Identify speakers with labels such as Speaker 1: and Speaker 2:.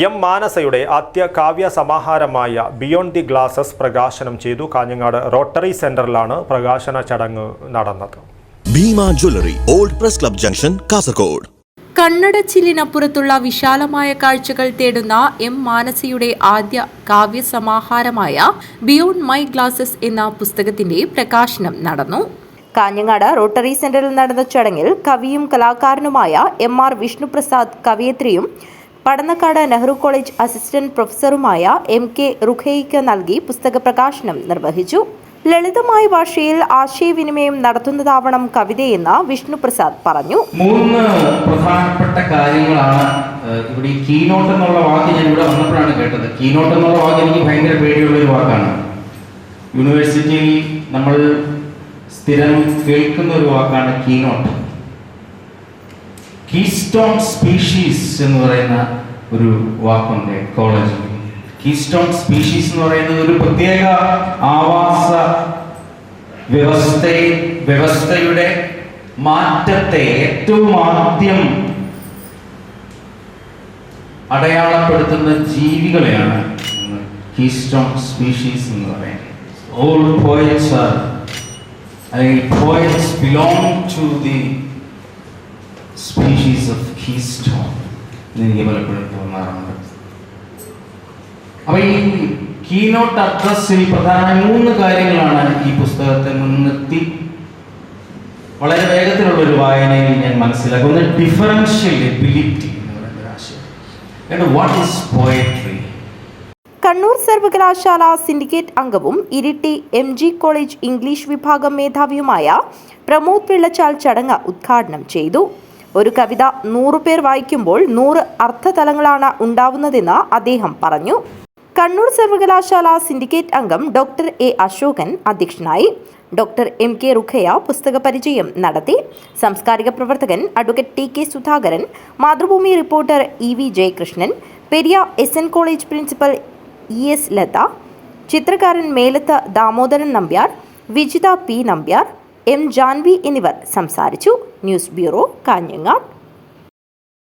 Speaker 1: M മാനസയുടെ ആദ്യ കാവ്യ സമാഹാരമായ ബിയോണ്ട് ദി ഗ്ലാസസ് പ്രകാശനം ചെയ്തു. കാഞ്ഞങ്ങാട് റോട്ടറി സെന്ററിലാണ് പ്രകാശന ചടങ്ങ് നടന്നത്.
Speaker 2: Bhima jewellery old press club junction Kasaragod
Speaker 3: കണ്ണടച്ചിലിനപ്പുറത്തുള്ള വിശാലമായ കാഴ്ചകൾ തേടുന്ന എം മാനസിയുടെ ആദ്യ കാവ്യസമാഹാരമായ ബിയോണ്ട് മൈ ഗ്ലാസസ് എന്ന പുസ്തകത്തിന്റെ പ്രകാശനം നടന്നു. കാഞ്ഞങ്ങാട് റോട്ടറി സെന്ററിൽ നടന്ന ചടങ്ങിൽ കവിയും കലാകാരനുമായ എം ആർ വിഷ്ണുപ്രസാദ് കവയത്രിയും പടന്നക്കാട് നെഹ്റു കോളേജ് അസിസ്റ്റന്റ് പ്രൊഫസറുമായ എം കെ റുഖയ്ക്ക് നൽകി പുസ്തക പ്രകാശനം നിർവഹിച്ചു. ലളിതമായ ഭാഷയിൽ ആശയവിനിമയം നടത്തുന്നതാവണം കവിതയെന്ന് വിഷ്ണുപ്രസാദ് പറഞ്ഞു.
Speaker 4: മൂന്ന് പ്രധാനപ്പെട്ട കാര്യങ്ങളാണ് ഇവിടെ ഈ കീനോട്ട് എന്നുള്ള വാക്ക് ഞാൻ ഇവിടെ വന്നപ്പോഴാണ് കേട്ടത്. കീനോട്ട് എന്നുള്ള വാക്ക് എനിക്ക് ഭയങ്കര പേടിയുള്ള ഒരു വാക്കാണ് യൂണിവേഴ്സിറ്റിയിൽ നമ്മൾ സ്ഥിരം കേൾക്കുന്ന ഒരു വാക്കാണ് കീനോട്ട് കീസ്റ്റോൺ സ്പീഷീസ് എന്ന് പറയുന്ന ഒരു വാക്കുണ്ട് കോളേജിൽ. കീസ്റ്റോൺ സ്പീഷീസ് എന്ന് പറയുന്നത് ഒരു പ്രത്യേക ആവാസ വ്യവസ്ഥയെ വ്യവസ്ഥയുടെ മാറ്റത്തെ ഏറ്റവും ആദ്യം അടയാളപ്പെടുത്തുന്ന ജീവികളെയാണ് കീസ്റ്റോൺ സ്പീഷീസ് എന്ന് പറയുന്നത്. ഓൾ പോയറ്റ്സ് ആർ അല്ലെങ്കിൽ poets belong to the species of keystone എന്ന് എനിക്ക് പലപ്പോഴും തോന്നാറുണ്ട്. അപ്പൊ ഈ കീനോട്ട് അഡ്രസ്സിൽ പ്രധാന മൂന്ന് കാര്യങ്ങളാണ് ഈ പുസ്തകത്തെ മുൻനിർത്തി. വളരെ വേഗത്തിലുള്ള ഒരു വായനയിൽ ഞാൻ മനസ്സിലാക്കും. ഒന്ന് ഡിഫറൻഷ്യൽ എബിലിറ്റി എന്ന് വാട്ട് ഈസ് പോയട്രി
Speaker 3: കണ്ണൂർ സർവകലാശാല സിൻഡിക്കേറ്റ് അംഗവും Iritty M G college English വിഭാഗം മേധാവിയുമായ പ്രമോദ് വെള്ളച്ചാൽ ചടങ്ങ് ഉദ്ഘാടനം ചെയ്തു. ഒരു കവിത നൂറു പേർ വായിക്കുമ്പോൾ നൂറ് അർത്ഥതലങ്ങളാണ് ഉണ്ടാവുന്നതെന്ന് അദ്ദേഹം പറഞ്ഞു. കണ്ണൂർ സർവകലാശാല സിൻഡിക്കേറ്റ് അംഗം ഡോക്ടർ എ അശോകൻ അധ്യക്ഷനായി. ഡോക്ടർ എം കെ റുഖയ പുസ്തക പരിചയം നടത്തി. സാംസ്കാരിക പ്രവർത്തകൻ advocate T K Sudhakaran. Mathrubhumi reporter E V Jayakrishnan. Periya S N college principal E S Latha. ചിത്രകാരൻ മേലത്ത് ദാമോദരൻ നമ്പ്യാർ. വിജിത പി നമ്പ്യാർ. എം ജാൻവി എന്നിവർ സംസാരിച്ചു. News bureau Kanhangad.